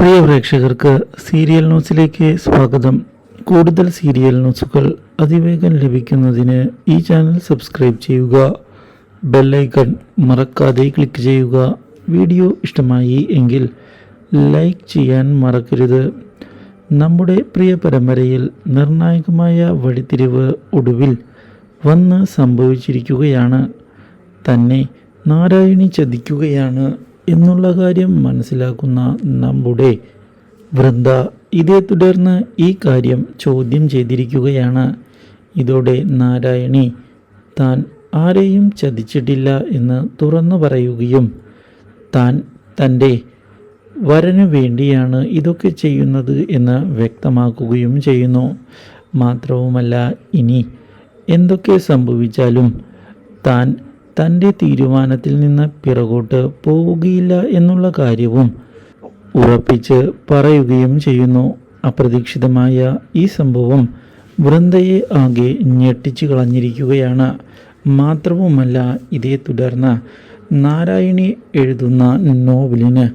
പ്രിയ പ്രേക്ഷകർക്ക് സീരിയൽ ന്യൂസിലേക്ക് സ്വാഗതം. കൂടുതൽ സീരിയൽ ന്യൂസുകൾ അതിവേഗം ലഭിക്കുന്നതിന് ഈ ചാനൽ സബ്സ്ക്രൈബ് ചെയ്യുക. ബെല്ലൈക്കൺ മറക്കാതെ ക്ലിക്ക് ചെയ്യുക. വീഡിയോ ഇഷ്ടമായി എങ്കിൽ ലൈക്ക് ചെയ്യാൻ മറക്കരുത്. നമ്മുടെ പ്രിയ പരമ്പരയിൽ നിർണായകമായ വഴിത്തിരിവ് ഒടുവിൽ വന്ന് സംഭവിച്ചിരിക്കുകയാണ്. തന്നെ നാരായണി ചതിക്കുകയാണ്. എന്നുള്ള കാര്യം മനസ്സിലാക്കുന്ന നമ്മുടെ വൃന്ദ ഇതേ തുടർന്ന് ഈ കാര്യം ചോദ്യം ചെയ്തിരിക്കുകയാണ്. ഇതോടെ നാരായണി താൻ ആരെയും ചതിച്ചിട്ടില്ല എന്ന് തുറന്നു പറയുകയും താൻ തന്റെ വരനു വേണ്ടിയാണ് ഇതൊക്കെ ചെയ്യുന്നത് എന്ന് വ്യക്തമാക്കുകയും ചെയ്യുന്നു. മാത്രവുമല്ല ഇനി എന്തൊക്കെ സംഭവിച്ചാലും താൻ തന്റെ തീരുമാനത്തിൽ നിന്ന് പിറകോട്ട് പോവുകയില്ല എന്നുള്ള കാര്യവും ഉറപ്പിച്ച് പറയുകയും ചെയ്യുന്നു. അപ്രതീക്ഷിതമായ ഈ സംഭവം വൃന്ദയെ ആകെ ഞെട്ടിച്ചു കളഞ്ഞിരിക്കുകയാണ്. മാത്രവുമല്ല ഇതേ തുടർന്ന് നാരായണി എഴുതുന്ന നോവലിന്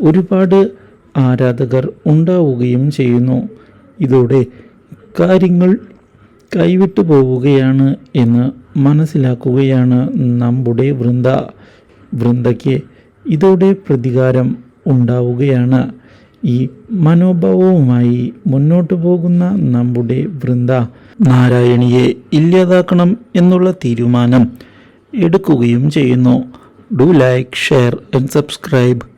ഒരുപാട് ആരാധകർ ഉണ്ടാവുകയും ചെയ്യുന്നു. ഇതോടെ കാര്യങ്ങൾ കൈവിട്ടു പോവുകയാണ് എന്ന് മനസ്സിലാക്കുകയാണ് നമ്മുടെ വൃന്ദ. വൃന്ദയ്ക്ക് ഇതോടെ പ്രതികാരം ഉണ്ടാവുകയാണ്. ഈ മനോഭാവവുമായി മുന്നോട്ട് പോകുന്ന നമ്മുടെ വൃന്ദ നാരായണിയെ ഇല്ലാതാക്കണം എന്നുള്ള തീരുമാനം എടുക്കുകയും ചെയ്യുന്നു. Do like share and subscribe.